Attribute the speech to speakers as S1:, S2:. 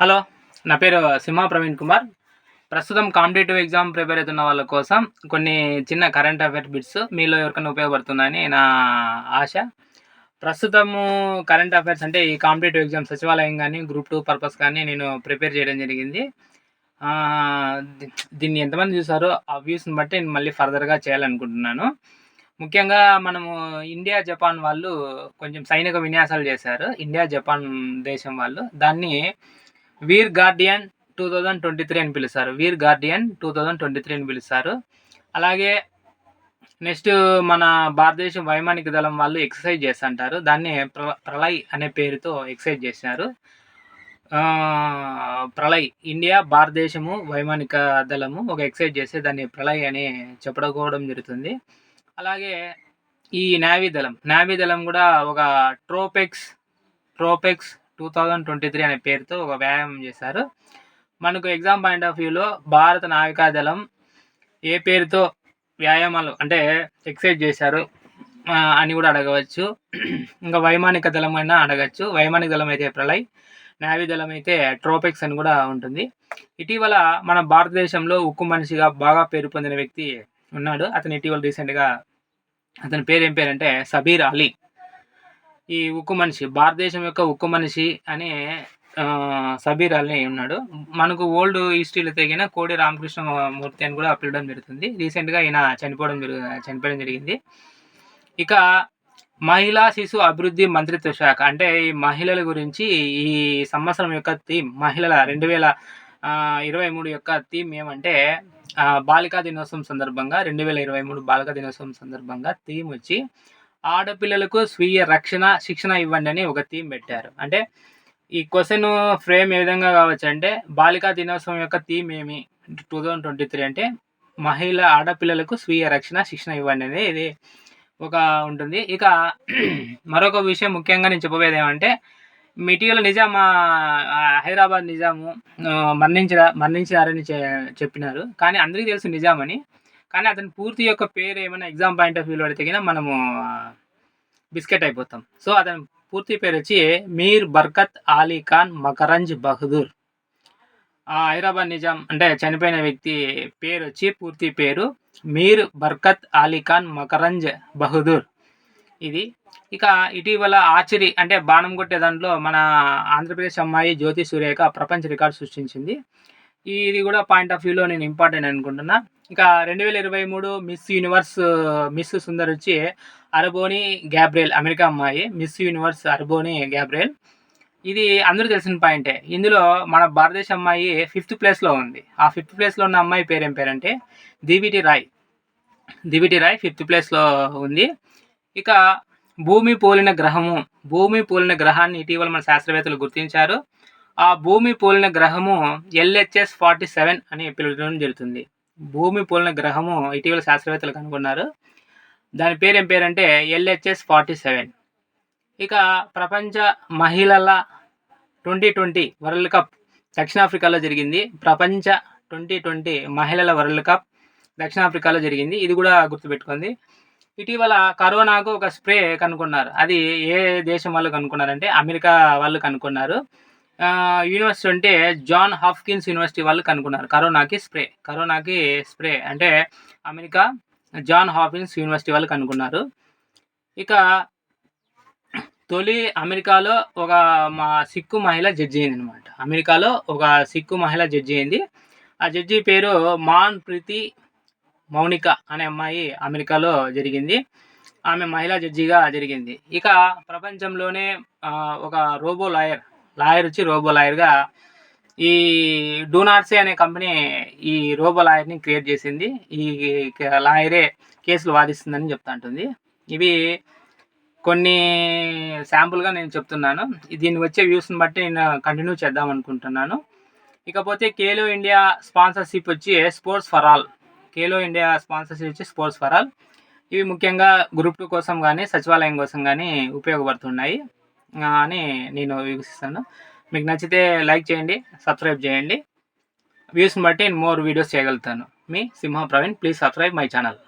S1: Hello నా పేరు సింహ ప్రవీణ్ కుమార్. ప్రస్తుతం కాంపిటేటివ్ ఎగ్జామ్ ప్రిపేర్ అవుతున్న వాళ్ళ కోసం కొన్ని చిన్న కరెంట్ అఫైర్ బిట్స్ మీలో ఎవరికైనా ఉపయోగపడుతుందని నా ఆశ. ప్రస్తుతము కరెంట్ అఫైర్స్ అంటే ఈ కాంపిటేటివ్ ఎగ్జామ్ సచివాలయం కానీ గ్రూప్ టూ పర్పస్ కానీ నేను ప్రిపేర్ చేయడం జరిగింది. దీన్ని ఎంతమంది చూసారో ఆ వ్యూస్ని బట్టి నేను మళ్ళీ ఫర్దర్గా చేయాలనుకుంటున్నాను. ముఖ్యంగా మనము ఇండియా జపాన్ వాళ్ళు కొంచెం సైనిక విన్యాసాలు చేశారు. ఇండియా జపాన్ దేశం వాళ్ళు. దాన్ని Veer Guardian two thousand twenty three అని పిలుస్తారు. Veer Guardian two thousand twenty three అని పిలుస్తారు. అలాగే నెక్స్ట్ మన భారతదేశం వైమానిక దళం వాళ్ళు ఎక్సర్సైజ్ చేస్తుంటారు. దాన్ని ప్ర ప్రళయ్ అనే పేరుతో ఎక్సర్సైజ్ చేసినారు ప్రళయ్ ఇండియా భారతదేశము వైమానిక దళము ఒక ఎక్సర్సైజ్ చేస్తే దాన్ని ప్రళయ్ అని చెప్పడుకోవడం జరుగుతుంది. అలాగే ఈ నావీ దళం నావీ దళం కూడా ఒక TROPEX TROPEX two thousand twenty three అనే పేరుతో ఒక వ్యాయామం చేశారు. మనకు ఎగ్జామ్ పాయింట్ ఆఫ్ వ్యూలో భారత నావికా దళం ఏ పేరుతో వ్యాయామాలు అంటే ఎక్సర్సైజ్ చేశారు అని కూడా అడగవచ్చు. ఇంకా వైమానిక దళం అయినా అడగచ్చు. వైమానిక దళం అయితే ప్రళయ్ నావీ దళం అయితే ట్రోపెక్స్ అని కూడా ఉంటుంది. ఇటీవల మన భారతదేశంలో ఉక్కు మనిషిగా బాగా పేరు పొందిన వ్యక్తి ఉన్నాడు. అతను ఇటీవల రీసెంట్గా అతని పేరు ఏం పేరంటే సబీర్ అలీ. ఈ ఉక్కు మనిషి భారతదేశం యొక్క ఉక్కు మనిషి అని సబీర్ అలీ ఉన్నాడు. మనకు ఓల్డ్ హిస్టరీలో తెగిన కోడి రామకృష్ణ మూర్తి అని కూడా పిలవడం జరుగుతుంది. రీసెంట్గా ఈయన చనిపోవడం జరుగు చనిపోవడం జరిగింది. ఇక మహిళా శిశు అభివృద్ధి మంత్రిత్వ శాఖ అంటే ఈ మహిళల గురించి ఈ సంవత్సరం యొక్క థీమ్ మహిళల రెండు వేల ఇరవై మూడు యొక్క థీమ్ ఏమంటే బాలికా దినోత్సవం సందర్భంగా రెండు వేల ఇరవై మూడు బాలికా దినోత్సవం సందర్భంగా థీమ్ వచ్చి ఆడపిల్లలకు స్వీయ రక్షణ శిక్షణ ఇవ్వండి అని ఒక థీమ్ పెట్టారు. అంటే ఈ క్వశ్చన్ ఫ్రేమ్ ఏ విధంగా కావచ్చు అంటే బాలికా దినోత్సవం యొక్క థీమ్ ఏమి? టూ థౌజండ్ ట్వంటీ త్రీ అంటే మహిళ ఆడపిల్లలకు స్వీయ రక్షణ శిక్షణ ఇవ్వండి అనేది ఇది ఒక ఉంటుంది. ఇక మరొక విషయం ముఖ్యంగా నేను చెప్పబోయేది ఏమంటే మీ ఇటీవల నిజాం హైదరాబాద్ నిజాము ఆ, మరణించిన మరణించారని చెప్పినారు. కానీ అందరికీ తెలుసు నిజాం అని కానీ అతని పూర్తి యొక్క పేరు ఏమైనా ఎగ్జామ్ పాయింట్ ఆఫ్ వ్యూలో అడిగితే మనము బిస్కెట్ అయిపోతాం. సో అతని పూర్తి పేరు వచ్చి మీర్ బర్కత్ అలీ ఖాన్ మకరంజ్ బహదూర్. ఆ హైదరాబాద్ నిజాం అంటే చనిపోయిన వ్యక్తి పేరు వచ్చి పూర్తి పేరు మీర్ బర్కత్ అలీ ఖాన్ మకరంజ్ బహదూర్. ఇది ఇక ఇటీవల ఆచరి అంటే బాణం కొట్టే దాంట్లో మన ఆంధ్రప్రదేశ్ అమ్మాయి జ్యోతి సూర్యక ప్రపంచ రికార్డు సృష్టించింది. ఇది కూడా పాయింట్ ఆఫ్ వ్యూలో నేను ఇంపార్టెంట్ అనుకుంటున్నా. ఇంకా రెండు వేల ఇరవై మూడు మిస్ యూనివర్స్ మిస్ సుందర్ వచ్చి అరబోని గ్యాబ్రియల్ అమెరికా అమ్మాయి మిస్ యూనివర్స్ అరబోని గ్యాబ్రియల్ ఇది అందరూ తెలిసిన పాయింటే ఇందులో మన భారతదేశ అమ్మాయి ఫిఫ్త్ ప్లేస్లో ఉంది. ఆ ఫిఫ్త్ ప్లేస్లో ఉన్న అమ్మాయి పేరు ఏం పేరంటే దివిటి రాయ్. దివిటి రాయ్ ఫిఫ్త్ ప్లేస్లో ఉంది. ఇక భూమి పోలిన గ్రహము భూమి పోలిన గ్రహాన్ని ఇటీవల మన శాస్త్రవేత్తలు గుర్తించారు. ఆ భూమి పోలిన గ్రహము ఎల్హెచ్ఎస్ ఫార్టీ సెవెన్ అని పిలవడం జరుగుతుంది. భూమి పోలిన గ్రహము ఇటీవల శాస్త్రవేత్తలు కనుగొన్నారు. దాని పేరు ఏం పేరంటే ఎల్హెచ్ఎస్ ఫార్టీ సెవెన్. ఇక ప్రపంచ మహిళల ట్వంటీ ట్వంటీ వరల్డ్ కప్ దక్షిణాఫ్రికాలో జరిగింది. ప్రపంచ ట్వంటీ ట్వంటీ మహిళల వరల్డ్ కప్ దక్షిణాఫ్రికాలో జరిగింది. ఇది కూడా గుర్తుపెట్టుకుంది ఇటీవల కరోనాకు ఒక స్ప్రే కనుక్కున్నారు అది ఏ దేశం వాళ్ళు కనుక్కున్నారంటే అమెరికా వాళ్ళు కనుక్కున్నారు యూనివర్సిటీ అంటే జాన్ హాఫ్కిన్స్ యూనివర్సిటీ వాళ్ళు కనుక్కున్నారు. కరోనాకి స్ప్రే. కరోనాకి స్ప్రే. అంటే అమెరికా జాన్ హాఫ్కిన్స్ యూనివర్సిటీ వాళ్ళు కనుక్కున్నారు. ఇక తొలి అమెరికాలో ఒక మా సిక్కు మహిళ జడ్జి అయింది అనమాట అమెరికాలో ఒక సిక్కు మహిళ జడ్జి అయింది. ఆ జడ్జి పేరు మాన్ ప్రీతి మౌనిక అనే అమ్మాయి అమెరికాలో జరిగింది. ఆమె మహిళా జడ్జిగా జరిగింది. ఇక ప్రపంచంలోనే ఒక రోబో లాయర్ లాయర్ వచ్చి రోబో లాయర్గా ఈ డూనార్సే అనే కంపెనీ ఈ రోబో లాయర్ని క్రియేట్ చేసింది. ఈ లాయరే కేసులు వాదిస్తుందని చెప్తా ఉంటుంది ఇవి కొన్ని శాంపుల్గా నేను చెప్తున్నాను. దీన్ని వచ్చే వ్యూస్ని బట్టి నేను కంటిన్యూ చేద్దాం అనుకుంటున్నాను. ఇకపోతే కేలో ఇండియా స్పాన్సర్షిప్ వచ్చి sports for all. Khelo India sponsorship వచ్చి స్పోర్ట్స్ ఫర్ ఆల్. ఇవి ముఖ్యంగా గ్రూప్ టూ కోసం కానీ సచివాలయం కోసం కానీ ఉపయోగపడుతున్నాయి. అని నేను వీక్షిస్తాను. మీకు నచ్చితే లైక్ చేయండి సబ్స్క్రైబ్ చేయండి. వ్యూస్ని బట్టి నేను మోర్ వీడియోస్ చేయగలుగుతాను. మీ Simha Praveen please subscribe my channel.